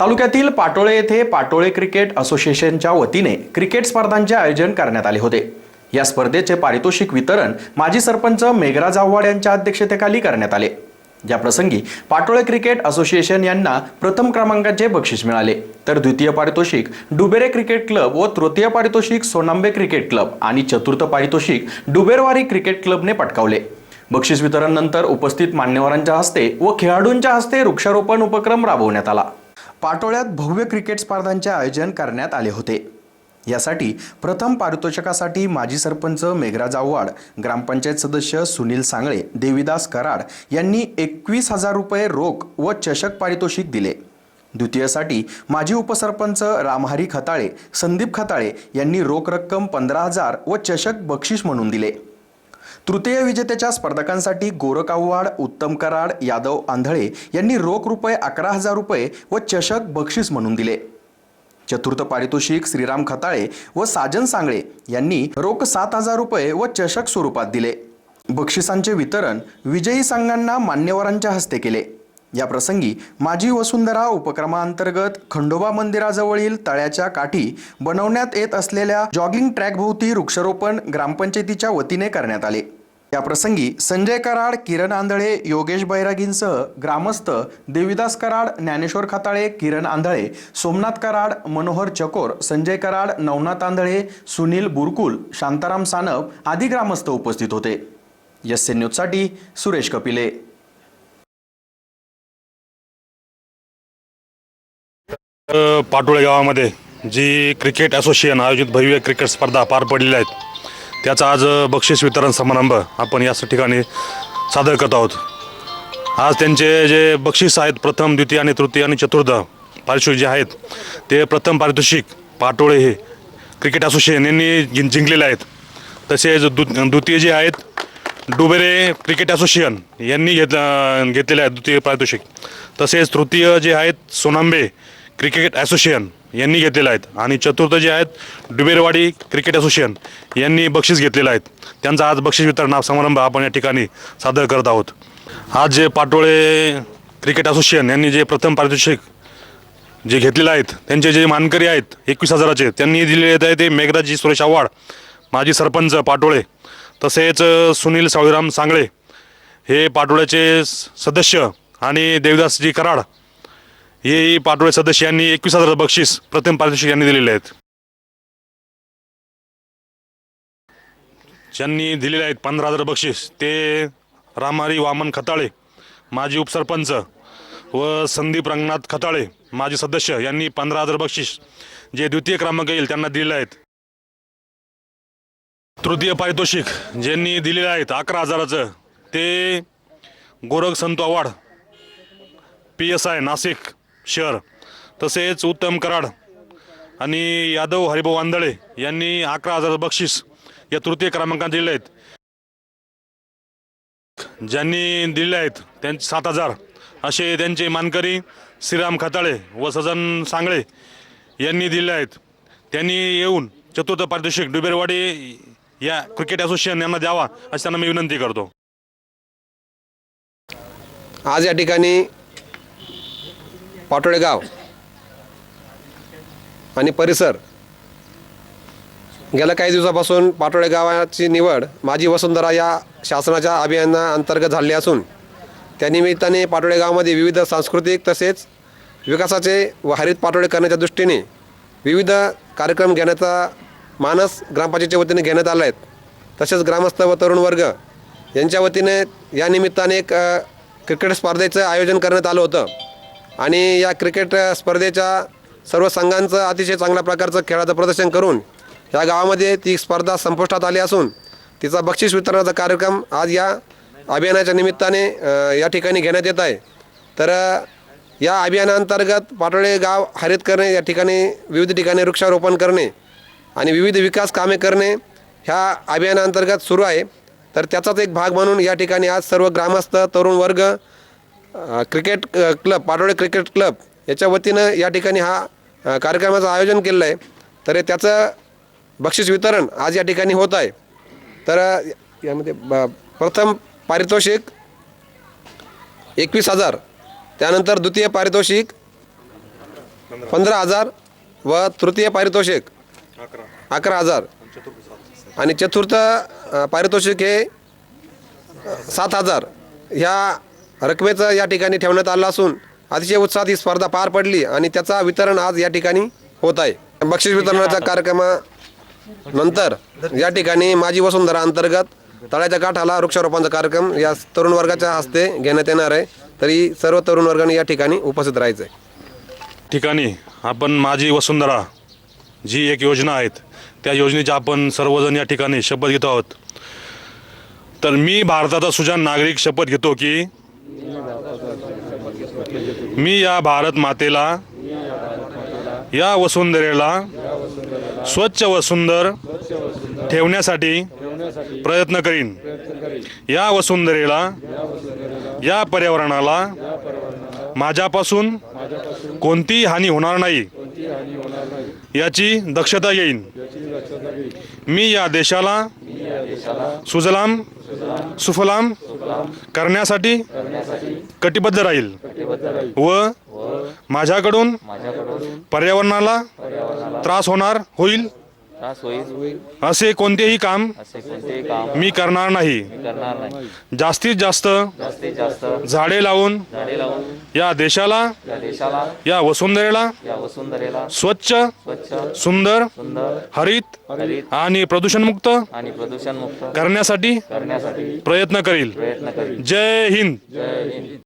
तालुक्यातील पाटोळे येथे पाटोळे क्रिकेट असोसिएशनच्या वतीने क्रिकेट स्पर्धांचे आयोजन करण्यात आले होते. या स्पर्धेचे पारितोषिक वितरण माजी सरपंच मेघराज आव्हाड यांच्या अध्यक्षतेखाली करण्यात आले. या प्रसंगी पाटोळे क्रिकेट असोसिएशन यांना प्रथम क्रमांकाचे बक्षीस मिळाले. तर द्वितीय पारितोषिक डुबेरे क्रिकेट क्लब व तृतीय पारितोषिक सोनांबे क्रिकेट क्लब आणि चतुर्थ पारितोषिक डुबेरवारी क्रिकेट क्लबने पटकावले. बक्षीस वितरण नंतर उपस्थित मान्यवरांच्या हस्ते व खेळाडूंच्या हस्ते वृक्षारोपण उपक्रम राबवण्यात आला. पाटोळ्यात भव्य क्रिकेट स्पर्धांचे आयोजन करण्यात आले होते. यासाठी प्रथम पारितोषिकासाठी माजी सरपंच मेघराज आव्हाड ग्रामपंचायत सदस्य सुनील सांगळे देविदास कराड यांनी एकवीस हजार रुपये रोख व चषक पारितोषिक दिले. द्वितीयसाठी माजी उपसरपंच रामहरी खताळे संदीप खताळे यांनी रोख रक्कम पंधरा हजार व चषक बक्षीस म्हणून दिले. तृतीय विजेत्याच्या स्पर्धकांसाठी गोरख आव्हाड उत्तम कराड यादव आंधळे यांनी रोख रुपये अकरा हजार रुपये व चषक बक्षीस म्हणून दिले. चतुर्थ पारितोषिक श्रीराम खताळे व साजन सांगळे यांनी रोख सात हजार रुपये व चषक स्वरूपात दिले. बक्षिसांचे वितरण विजयी संघांना मान्यवरांच्या हस्ते केले. या प्रसंगी माजी वसुंधरा उपक्रमाअंतर्गत खंडोबा मंदिराजवळील तळ्याच्या काठी बनवण्यात येत असलेल्या जॉगिंग ट्रॅकभोवती वृक्षारोपण ग्रामपंचायतीच्या वतीने करण्यात आले. या प्रसंगी संजय कराड किरण आंधळे योगेश बैरागींसह ग्रामस्थ देविदास कराड ज्ञानेश्वर खताळे किरण आंधळे सोमनाथ कराड मनोहर चकोर संजय कराड नवनाथ आंधळे सुनील बुरकुल शांताराम सानप आदी ग्रामस्थ उपस्थित होते. एस एन न्यूजसाठी सुरेश कपिले. पाटोळे गावामध्ये जी क्रिकेट असोसिएशन आयोजित भव्य क्रिकेट स्पर्धा पार पडलेल्या आहेत त्याचा आज बक्षीस वितरण समारंभ आपण या ठिकाणी सादर करत आहोत. आज त्यांचे जे बक्षीस आहेत प्रथम द्वितीय आणि तृतीय आणि चतुर्थ पारितोषिक जे आहेत ते प्रथम पारितोषिक पाटोळे हे क्रिकेट असोसिएशन यांनी जिं जिंकलेले आहेत. तसेच दु द्वितीय जे आहेत डुबेरे क्रिकेट असोसिएशन यांनी घेत घेतलेले आहेत द्वितीय पारितोषिक. तसेच तृतीय जे आहेत सोनांबे क्रिकेट असोसिएशन यांनी घेतलेले आहेत. आणि चतुर्थ जे आहेत डुबेरवाडी क्रिकेट असोसिएशन यांनी बक्षीस घेतलेलं आहेत. त्यांचा आज बक्षीस वितरण समारंभ आपण या ठिकाणी सादर करत आहोत. आज जे पाटोळे क्रिकेट असोसिएशन यांनी जे प्रथम पारितोषिक जे घेतलेले आहेत त्यांचे जे मानकरी आहेत एकवीस हजाराचे त्यांनी दिलेले आहेत ते मेघराजी सुरेश आव्हाड माजी सरपंच पाटोळे तसेच सुनील सावळीराम सांगळे हे पाटोळ्याचे स- सदस्य आणि देवदासजी कराड हे पाटोळे सदस्य यांनी एकवीस हजार बक्षीस प्रथम पारितोषिक यांनी दिलेले आहेत. ज्यांनी दिलेले आहेत पंधरा हजार बक्षीस ते रामारी वामन खताळे माजी उपसरपंच व संदीप रंगनाथ खताळे माजी सदस्य यांनी पंधरा हजार बक्षीस जे द्वितीय क्रमांक येईल त्यांना दिलेले आहेत. तृतीय पारितोषिक ज्यांनी दिलेले आहेत अकरा हजाराचं ते गोरख संतो Awhad P S I Nashik शहर. तसेच उत्तम कराड आणि यादव हरिभाऊ आंधळे यांनी अकरा हजार बक्षीस या तृतीय क्रमांकात दिले आहेत. ज्यांनी दिले आहेत त्यांचे सात हजार. असे त्यांचे मानकरी श्रीराम खताळे व सजन सांगळे यांनी दिले आहेत. त्यांनी येऊन चतुर्थ पारितोषिक डुबेरवाडी या क्रिकेट असोसिएशन यांना द्यावा अशी त्यांना मी विनंती करतो. आज या ठिकाणी पाटोळेगाव. आणि परिसर. गेल्या काही दिवसापासून पाटोळे गावाची निवड माझी वसुंधरा या शासनाच्या अभियाना अंतर्गत झाली असून त्यानिमित्ताने पाटोळे गावामध्ये विविध सांस्कृतिक तसेच विकासाचे व हरित पाटोळे करण्याच्या दृष्टीने विविध कार्यक्रम घेण्याचा मानस ग्रामपंचायतीच्या वतीने घेण्यात आला आहेत तसेच ग्रामस्थ व तरुण वर्ग यांच्या वतीने या निमित्ताने एक क्रिकेट स्पर्धेचं आयोजन करण्यात आलं होतं. आणि या क्रिकेट स्पर्धेच्या सर्व संघांचं अतिशय चांगल्या प्रकारचं खेळाचं प्रदर्शन करून या गावामध्ये ती स्पर्धा संपुष्टात आली असून तिचा बक्षीस वितरणाचा कार्यक्रम आज या अभियानाच्या निमित्ताने या ठिकाणी घेण्यात येत आहे. तर या अभियानांतर्गत पाटोळे गाव हरित करणे या ठिकाणी विविध ठिकाणी वृक्षारोपण करणे आणि विविध विकास कामे करणे ह्या अभियानांतर्गत सुरू आहे. तर त्याचाच एक भाग म्हणून या ठिकाणी आज सर्व ग्रामस्थ तरुण वर्ग cricket club Patole cricket club याच्या वतीनं या ठिकाणी हा कार्यक्रमाचं आयोजन केलेलं आहे तर त्याचं बक्षीस वितरण आज या ठिकाणी होत आहे. तर यामध्ये ब प्रथम पारितोषिक एकवीस हजार त्यानंतर द्वितीय पारितोषिक पंधरा हजार व तृतीय पारितोषिक अकरा हजार. आणि चतुर्थ पारितोषिक हे सात हजार. ह्या रकमेचं या ठिकाणी ठेवण्यात आलं असून अतिशय उत्साहात ही स्पर्धा पार पडली आणि त्याचा वितरण आज या ठिकाणी होत आहे. बक्षीस वितरणाच्या कार्यक्रमानंतर या ठिकाणी माझी वसुंधरा अंतर्गत तळ्याच्या काठाला वृक्षारोपणचा कार्यक्रम या तरुण वर्गाच्या हस्ते घेण्यात येणार आहे. तरी सर्व तरुण वर्गाने या ठिकाणी उपस्थित राहायचं आहे. ठिकाणी आपण माझी वसुंधरा जी एक योजना आहेत त्या योजनेची आपण सर्वजण या ठिकाणी शपथ घेतो आहोत. तर मी भारताचा सुजान नागरिक शपथ घेतो की मी या भारत मातेला या वसुंधरेला स्वच्छ व सुंदर ठेवण्यासाठी प्रयत्न करीन. या वसुंधरेला या पर्यावरणाला माझ्यापासून कोणतीही हानी होणार नाही याची दक्षता घेईन. मी या देशाला सुजलाम सुफलाम करण्यासाठी कटिबद्ध राहील. व माझ्याकडून पर्यावरणाला त्रास होणार होईल. त्रास होईल. असे कोणतेही काम असे कोणतेही काम मी करणार नाही. करणार नाही. जास्तीत जास्त जास्तीत जास्त झाडे लावून झाडे लावून या देशाला या देशाला या वसुंधरेला या वसुंधरेला स्वच्छ स्वच्छ सुंदर सुंदर हरित हरित आणि प्रदूषणमुक्त आणि प्रदूषणमुक्त करण्यासाठी करण्यासाठी प्रयत्न करील. प्रयत्न करील. जय हिंद. जय हिंद.